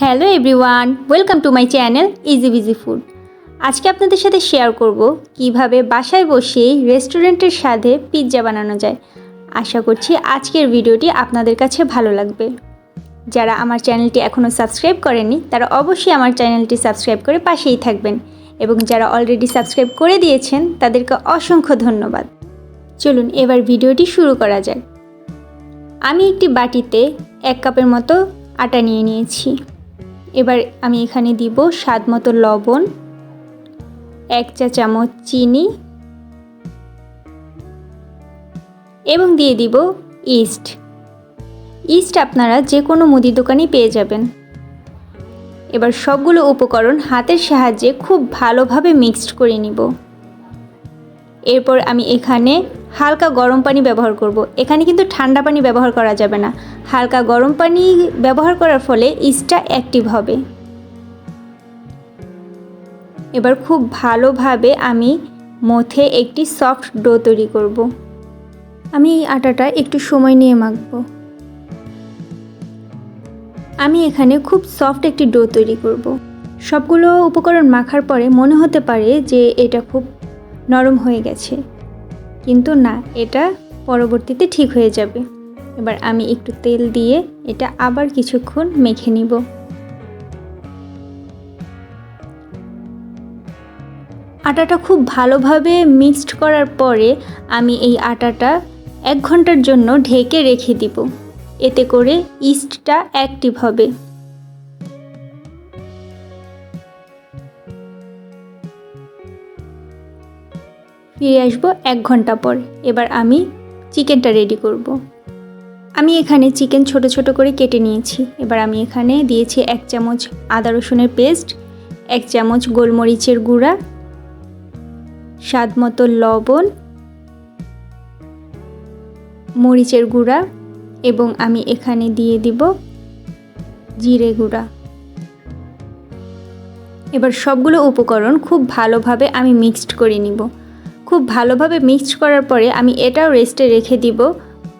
Hello everyone, welcome to my channel easy busy food আজকে আপনাদের সাথে শেয়ার করব কীভাবে বাসায় বসেই রেস্টুরেন্টের স্বাদে পিৎজা বানানো যায়। আশা করছি আজকের ভিডিওটি আপনাদের কাছে ভালো লাগবে। যারা আমার চ্যানেলটি এখনও সাবস্ক্রাইব করেনি তারা অবশ্যই আমার চ্যানেলটি সাবস্ক্রাইব করে পাশেই থাকবেন এবং যারা অলরেডি সাবস্ক্রাইব করে দিয়েছেন, তাদেরকে অসংখ্য ধন্যবাদ। চলুন এবার ভিডিওটি শুরু করা যাক। আমি একটি বাটিতে এক কাপের মতো আটা নিয়ে নিয়েছি। এবার আমি এখানে দিব স্বাদ মতো লবণ, এক চা চামচ চিনি এবং দিয়ে দিব ইস্ট। ইস্ট আপনারা যে কোনো মুদি দোকানেই পেয়ে যাবেন। এবার সবগুলো উপকরণ হাতের সাহায্যে খুব ভালোভাবে মিক্সড করে নিব। এরপর আমি এখানে হালকা গরম পানি ব্যবহার করব। এখানে কিন্তু ঠান্ডা পানি ব্যবহার করা যাবে না হালকা গরম পানি ব্যবহার করার ফলে ইস্টটা অ্যাক্টিভ হবে এবার খুব ভালোভাবে আমি মথে একটি সফট ডো তৈরি করব। আমি এই আটাটা একটু সময় নিয়ে মাখব আমি এখানে খুব সফট একটি ডো তৈরি করব। সবগুলো উপকরণ মাখার পরে মনে হতে পারে যে এটা খুব নরম হয়ে গেছে। কিন্তু না, এটা পরবর্তীতে ঠিক হয়ে যাবে। এবার আমি একটু তেল দিয়ে এটা আবার কিছুক্ষণ মেখে নিব। আটাটা খুব ভালোভাবে মিক্সড করার পরে আমি এই আটাটা এক ঘণ্টার জন্য ঢেকে রেখে দিব। এতে করে ইস্টটা অ্যাক্টিভ হবে। ফিরে আসব এক ঘণ্টা পর। এবার আমি চিকেনটা রেডি করব। আমি এখানে চিকেন ছোট ছোট করে কেটে নিয়েছি। এবার আমি এখানে দিয়েছি এক চামচ আদা রসুনের পেস্ট, এক চামচ গোলমরিচের গুঁড়া স্বাদ মতো লবণ, মরিচের গুঁড়া এবং আমি এখানে দিয়ে দিব জিরে গুঁড়া। এবার সবগুলো উপকরণ খুব ভালোভাবে আমি মিক্সড করে নিব। খুব ভালোভাবে মিক্স করার পরে আমি এটাও রেস্টে রেখে দিব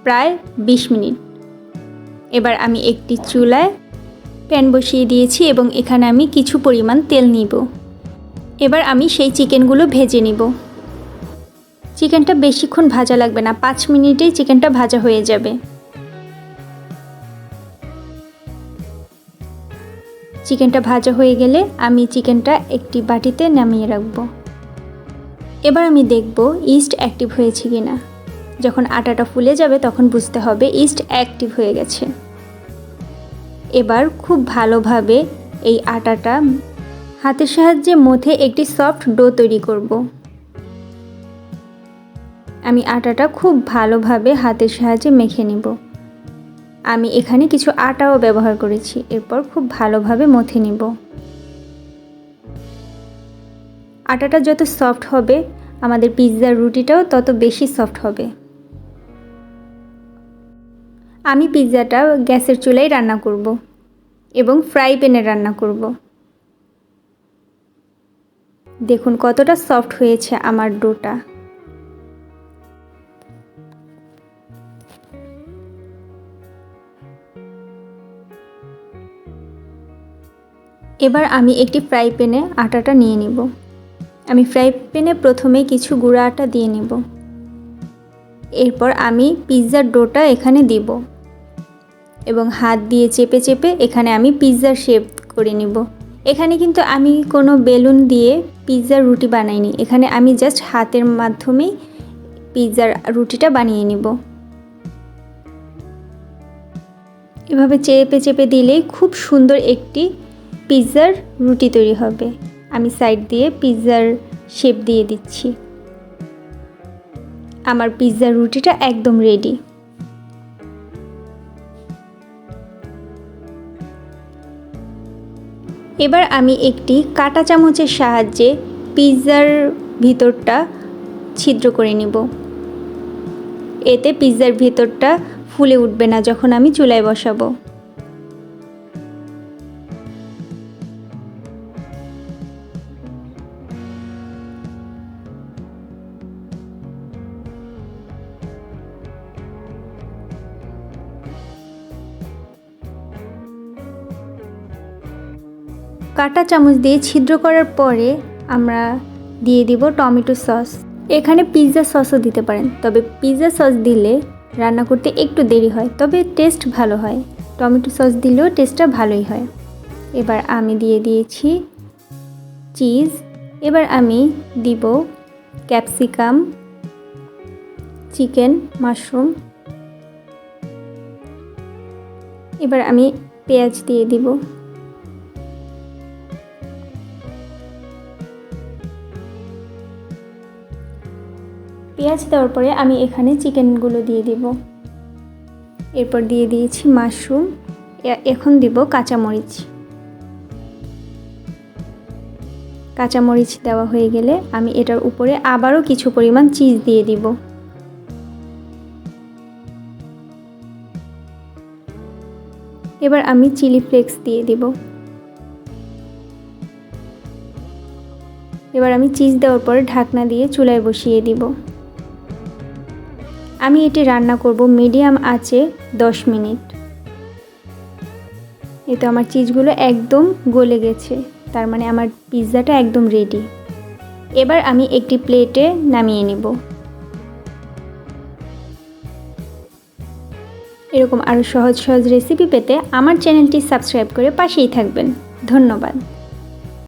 প্রায় ২০ মিনিট। এবার আমি একটি চুলায় প্যান বসিয়ে দিয়েছি এবং এখানে আমি কিছু পরিমাণ তেল নিব। এবার আমি সেই চিকেনগুলো ভেজে নিব। চিকেনটা বেশিক্ষণ ভাজা লাগবে না, পাঁচ মিনিটেই চিকেনটা ভাজা হয়ে যাবে। চিকেনটা ভাজা হয়ে গেলে আমি চিকেনটা একটি বাটিতে নামিয়ে রাখব। এবার আমি দেখব ইস্ট অ্যাক্টিভ হয়েছে কি না যখন আটাটা ফুলে যাবে তখন বুঝতে হবে ইস্ট অ্যাক্টিভ হয়ে গেছে। এবার খুব ভালোভাবে এই আটাটা হাতের সাহায্যে মধ্যে একটি সফট ডো তৈরি করব। আমি আটাটা খুব ভালোভাবে হাতের সাহায্যে মেখে নেব। আমি এখানে কিছু আটাও ব্যবহার করেছি, এরপর খুব ভালোভাবে মথে নিব। আটাটা যত সফট হবে, আমাদের পিৎজার রুটিটাও তত বেশি সফট হবে। আমি পিৎজাটা গ্যাসের চুলায় রান্না করব এবং ফ্রাই প্যানে রান্না করব। দেখুন কতটা সফট হয়েছে আমার ডোটা। এবার আমি একটি ফ্রাই প্যানে আটাটা নিয়ে নিব। আমি ফ্রাই প্যানে প্রথমে কিছু গুঁড়া আটা দিয়ে নেব। এরপর আমি পিৎজার ডোটা এখানে দিব এবং হাত দিয়ে চেপে চেপে এখানে আমি পিৎজার শেপ করে নিব। এখানে কিন্তু আমি কোনো বেলুন দিয়ে পিৎজার রুটি বানাইনি। এখানে আমি জাস্ট হাতের মাধ্যমেই পিৎজার রুটিটা বানিয়ে নিব। এভাবে চেপে চেপে দিলেই খুব সুন্দর একটি পিৎজার রুটি তৈরি হবে। আমি সাইড দিয়ে পিৎজার শেপ দিয়ে দিচ্ছি। আমার পিৎজার রুটিটা একদম রেডি এবার আমি একটি কাটা চামচের সাহায্যে পিৎজার ভিতরটা ছিদ্র করে নিব। এতে পিৎজার ভিতরটা ফুলে উঠবে না যখন আমি চুলায় বসাবো। কাটা চামচ দিয়ে ছিদ্র করার পরে আমরা দিয়ে দিব টমেটো সস। এখানে পিৎজা সসও দিতে পারেন, তবে পিৎজা সস দিলে রান্না করতে একটু দেরি হয়, তবে টেস্ট ভালো হয়। টমেটো সস দিলেও টেস্টটা ভালোই হয়। এবার আমি দিয়ে দিয়েছি চিজ, এবার আমি দিব ক্যাপসিকাম, চিকেন, মাশরুম। এবার আমি পেঁয়াজ দিয়ে দিব। পেঁয়াজ দেওয়ার পরে আমি এখানে চিকেনগুলো দিয়ে দিব। এরপর দিয়ে দিয়েছি মাশরুম। এখন দিব কাঁচামরিচ। কাঁচামরিচ দেওয়া হয়ে গেলে আমি এটার উপরে আবারও কিছু পরিমাণ চিজ দিয়ে দিব। এবার আমি চিলি ফ্লেক্স দিয়ে দিব। এবার আমি চিজ দেওয়ার পরে ঢাকনা দিয়ে চুলায় বসিয়ে দিব। আমি এটি রান্না করব মিডিয়াম আঁচে দশ মিনিট। এই তো আমার চিজগুলো একদম গলে গেছে। তার মানে আমার পিৎজাটা একদম রেডি এবার আমি একটি প্লেটে নামিয়ে নেব। এরকম আরও সহজ সহজ রেসিপি পেতে আমার চ্যানেলটি সাবস্ক্রাইব করে পাশেই থাকবেন। ধন্যবাদ।